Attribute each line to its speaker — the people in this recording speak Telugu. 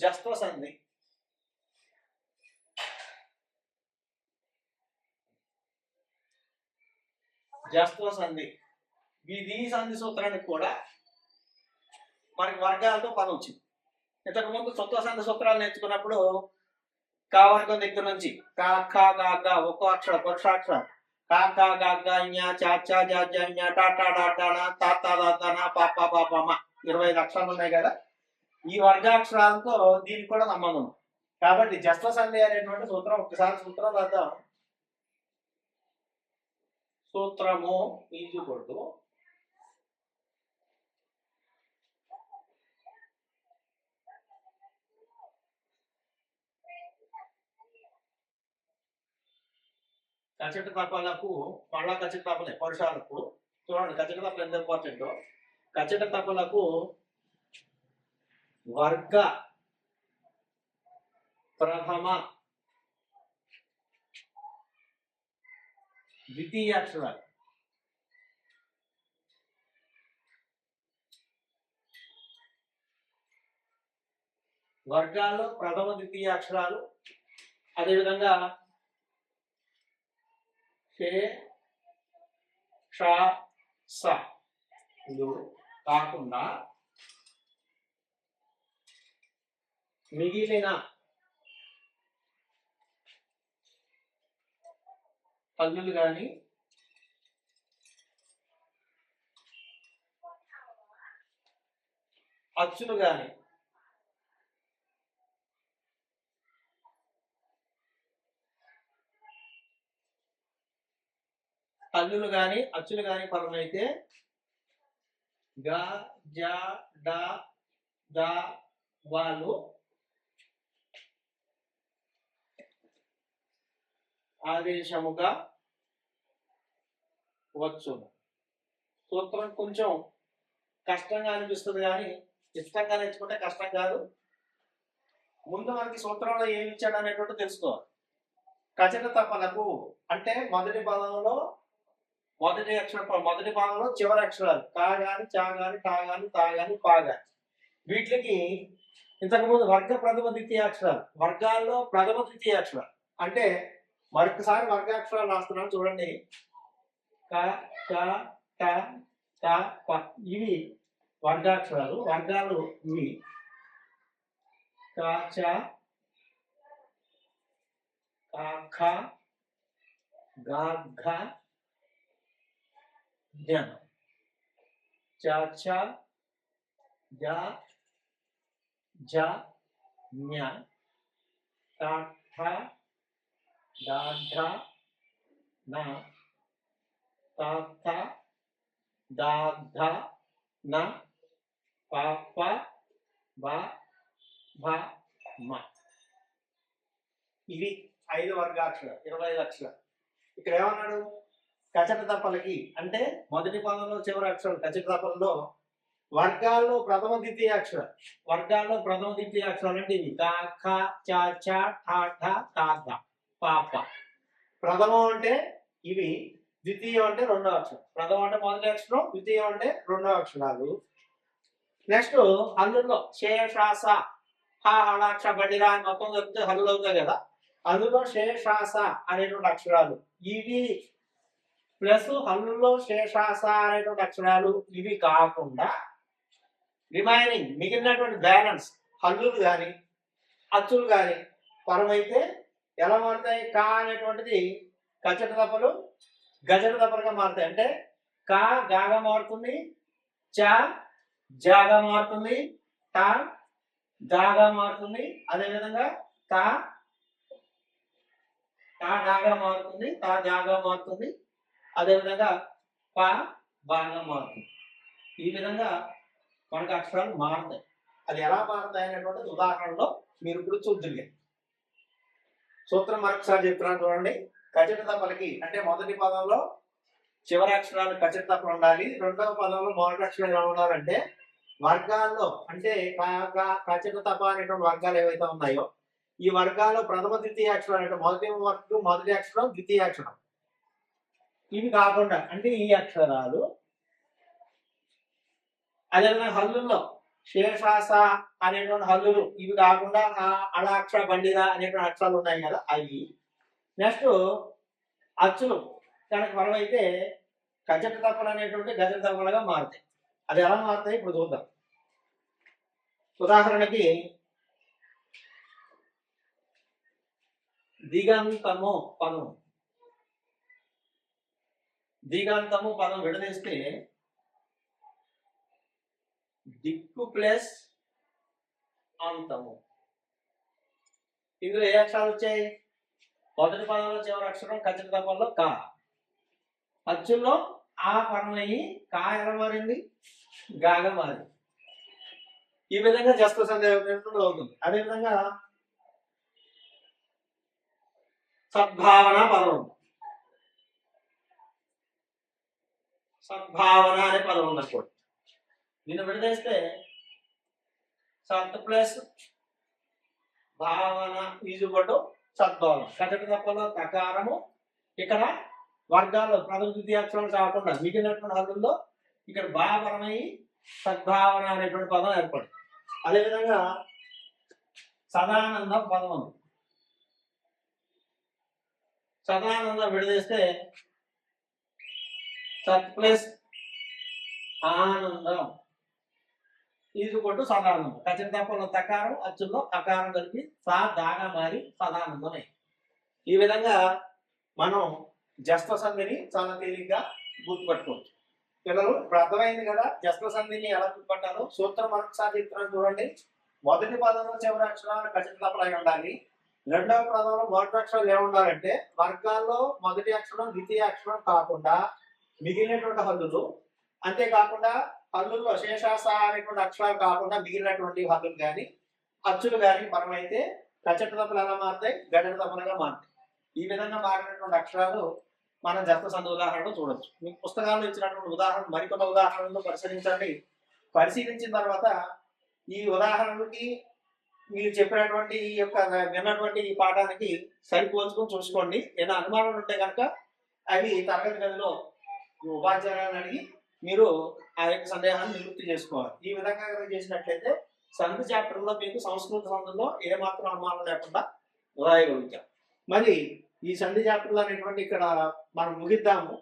Speaker 1: జస్వ సంధి జస్వ సంధి ఇది ఈ సంధి సూత్రానికి కూడా మనకి వర్గాలతో పని వచ్చింది. ఇంతకు ముందు సొంత సంధి సూత్రాలు నేర్చుకున్నప్పుడు కా వర్గం దగ్గర నుంచి కా ఖా గా గా ఒక్కో అక్షర పురుషాక్షర కా కా గా గా ఞ చా చా జా జా టా టా డా టా నా తా తా దా దా నా పా పా పా పా మా. ఇరవై ఐదు అక్షరాలు ఉన్నాయి కదా? ఈ వర్గాక్షరాలతో దీనికి కూడా సంబంధం కాబట్టి జస్వ సంధి అనేటువంటి సూత్రం ఒకసారి సూత్రం రాద్దాం. సూత్రము ఈజీ కొడుతూ కచట తపలకు మళ్ళా కచట తపలే పరుషాలకు. చూడండి కచ్చట తపలు ఎంత ఇంపార్టెంట్ కచ్చట తపలకు వర్గ ప్రథమ ద్వితీయ అక్షరాలు. వర్గాల్లో ప్రథమ ద్వితీయ అక్షరాలు అదేవిధంగా షే ష స. కాకుండా మిగిలిన పల్లులు కానీ అచ్చులు కానీ పల్లులు కానీ అచ్చులు కానీ పరమైతే గా జ డా వాళ్ళు ఆదేశముగా వచ్చును. సూత్రం కొంచెం కష్టంగా అనిపిస్తుంది కానీ ఇష్టంగా నేర్చుకుంటే కష్టం కాదు. ముందు మనకి సూత్రంలో ఏమి ఇచ్చాడు అనేటువంటి తెలుసుకోవాలి. కచట తపనకు అంటే మొదటి పదంలో మొదటి అక్షర మొదటి పదంలో చివరి అక్షరాలు కా గాని చా గాని టా గాని తా గాని పా గాని వీటికి ఇంతకుముందు వర్గ ప్రథమ ద్వితీయ అక్షరాలు వర్గాల్లో ప్రథమ ద్వితీయ అక్షరాలు. అంటే మరొకసారి వర్గాక్షరాలు రాస్తున్నాను చూడండి. క క ట క ప ఇవి వర్గాక్షరాలు వర్గాలు ఇవి. క చ క ఖ గ ఘ జ్ఞ చ జ జ జ్ఞ ఠ డ ఢ న త థ ద ధ న ప ప బ భ మ. ఇవి ఐదు వర్గాక్షరాలు ఇరవై ఐదు అక్షరాలు ఇక్కడ ఏమన్నాడు? కచట తప్పలకి. అంటే మొదటి పదంలో చివరి అక్షరం కచట తప్పలలో. వర్గాల్లో ప్రథమ ద్వితీయ అక్షరం. వర్గాల్లో ప్రథమ ద్వితీయ అక్షరాలు అంటే ఇవి. క ఖ చ ఠ ప్రథమం అంటే ఇవి ద్వితీయం అంటే రెండో అక్షరం. ప్రథమం అంటే మొదటి అక్షరం ద్వితీయం అంటే రెండో అక్షరాలు నెక్స్ట్ హల్లుల్లో శేషాస హ హళాక్ష బడిరా అని మొత్తం చెప్తే హల్లులు అవుతాయి కదా. అందులో శేషాస అనేటువంటి అక్షరాలు. ఇవి ప్లస్ హల్లుల్లో శేషాస అనేటువంటి అక్షరాలు ఇవి కాకుండా రిమైనింగ్ మిగిలినటువంటి బ్యాలెన్స్ హల్లులు కానీ అచ్చులు కానీ పరమైతే ఎలా మారుతాయి? కా అనేటువంటిది కచ్చట దప్పలు గజట దప్పలుగా మారుతాయి. అంటే కా గాగా మారుతుంది చ జాగా మారుతుంది టా దాగా మారుతుంది. అదేవిధంగా తా తా డాగా మారుతుంది తా జాగా మారుతుంది. అదేవిధంగా ప బాగా మారుతుంది. ఈ విధంగా మనకు అక్షరాలు మారుతాయి. అది ఎలా మారుతాయి అనేటువంటిది ఉదాహరణలో మీరు ఇప్పుడు చూద్దురు సూత్రం మరొకసారి చెప్తున్నాను చూడండి. ఖచ్చిత పలికి. అంటే మొదటి పదంలో చివరి అక్షరాలు ఖచ్చిత ఉండాలి. రెండవ పదంలో మొదటి అక్షరాలు ఎలా ఉండాలంటే వర్గాల్లో అంటే ఖచ్చిత తప అనేటువంటి వర్గాలు ఏవైతే ఉన్నాయో ఈ వర్గాల్లో ప్రథమ ద్వితీయ అక్షరాలు అంటే మొదటి వర్గం మొదటి అక్షరం ద్వితీయ అక్షరం. ఇవి కాకుండా అంటే ఈ అక్షరాలు అదేవిధంగా హల్లుల్లో శేషాస అనేటువంటి హల్లులు ఇవి కాకుండా ఆ అక్షర బండిరా అనేటువంటి అక్షరాలు ఉన్నాయి కదా అవి నెక్స్ట్ అచ్చులు కనుక మనం అయితే కజట తప్పలు అనేటువంటి గజట తప్పలుగా మారుతాయి. అది ఎలా మారుతాయి? ఇప్పుడు చూద్దాం. ఉదాహరణకి దిగంతము పదం దిగంతము పదం విడదీస్తే దిక్కు ప్లస్ అంతము. ఇందులో ఏ అక్షరాలు వచ్చాయి? మొదటి పదంలో చివరి అక్షరం ఖచ్చిత తప్పల్లో కా. అచ్చుల్లో ఆ పదం కా ఎలా మారింది? గాగా మారింది. ఈ విధంగా జస్త సందేహం అవుతుంది. అదేవిధంగా సద్భావన పదం సద్భావన అనే పదం ఉంది అనుకోండి దీన్ని విడదీస్తే సత్ ప్లస్ భావన ఈజుబటు సద్భావన కథటి తప్పలో తకారము ఇక్కడ వర్గాలు ప్రథమ ద్వితీయాక్షరాలు కాకుండా మిగిలినటువంటి హల్లుల్లో ఇక్కడ భావనమై సద్భావన అనేటువంటి పదం ఏర్పడింది. అదేవిధంగా సదానంద పదం. ఉంది సదానందం విడదీస్తే సత్ ప్లస్ ఆనందం. ఇది కొట్టు సదానందం ఖచ్చిత తప్పలో తకారం అచ్చుల్లో అకారం కలిపి సా దాగా మారి సదానందమే. ఈ విధంగా మనం జస్వ సంధిని చాలా తేలిగ్గా గుర్తుపట్టుకోవచ్చు. పిల్లలు ఇప్పుడు అర్థమైంది కదా జస్వ సంధిని ఎలా గుర్తుపట్టాలో? సూత్రం మరొకసారి చెప్తున్నాను చూడండి. మొదటి పదంలో చివరి అక్షరాలు ఖచ్చిత తప్పలై ఉండాలి. రెండవ పదంలో మొదటి అక్షరాలు ఏముండాలంటే వర్గాల్లో మొదటి అక్షరం ద్వితీయ అక్షరం కాకుండా మిగిలినటువంటి హద్దులు అంతేకాకుండా హల్లుల్లో శేషాస అనేటువంటి అక్షరాలు కాకుండా మిగిలినటువంటి హల్లులు కానీ అచ్చులు కానీ మనమైతే కచ్చట తప్పులు ఎలా మారుతాయి గడ్డ తప్పులుగా మారుతాయి. ఈ విధంగా మారినటువంటి అక్షరాలు మనం జత సంధ ఉదాహరణలో చూడొచ్చు. మీకు పుస్తకాల్లో ఇచ్చినటువంటి ఉదాహరణ మరికొన్న ఉదాహరణలు పరిశీలించండి. పరిశీలించిన తర్వాత ఈ ఉదాహరణకి మీరు చెప్పినటువంటి ఈ యొక్క విన్నటువంటి ఈ పాఠానికి సరిపోల్చుకొని చూసుకోండి. ఏదైనా అనుమానాలు ఉంటే కనుక అవి తరగతి గదిలో ఉపాధ్యాయులను అడిగి మీరు ఆ యొక్క సందేహాన్ని నివృత్తి చేసుకోవాలి. ఈ విధంగా కనుక చేసినట్లయితే సంధి చాప్టర్లో మీకు సంస్కృత సందులో ఏమాత్రం అనుమానం లేకుండా రాయగలుగుతాం మరి ఈ సంధి చాప్టర్లు అనేటువంటి ఇక్కడ మనం ముగిద్దాము.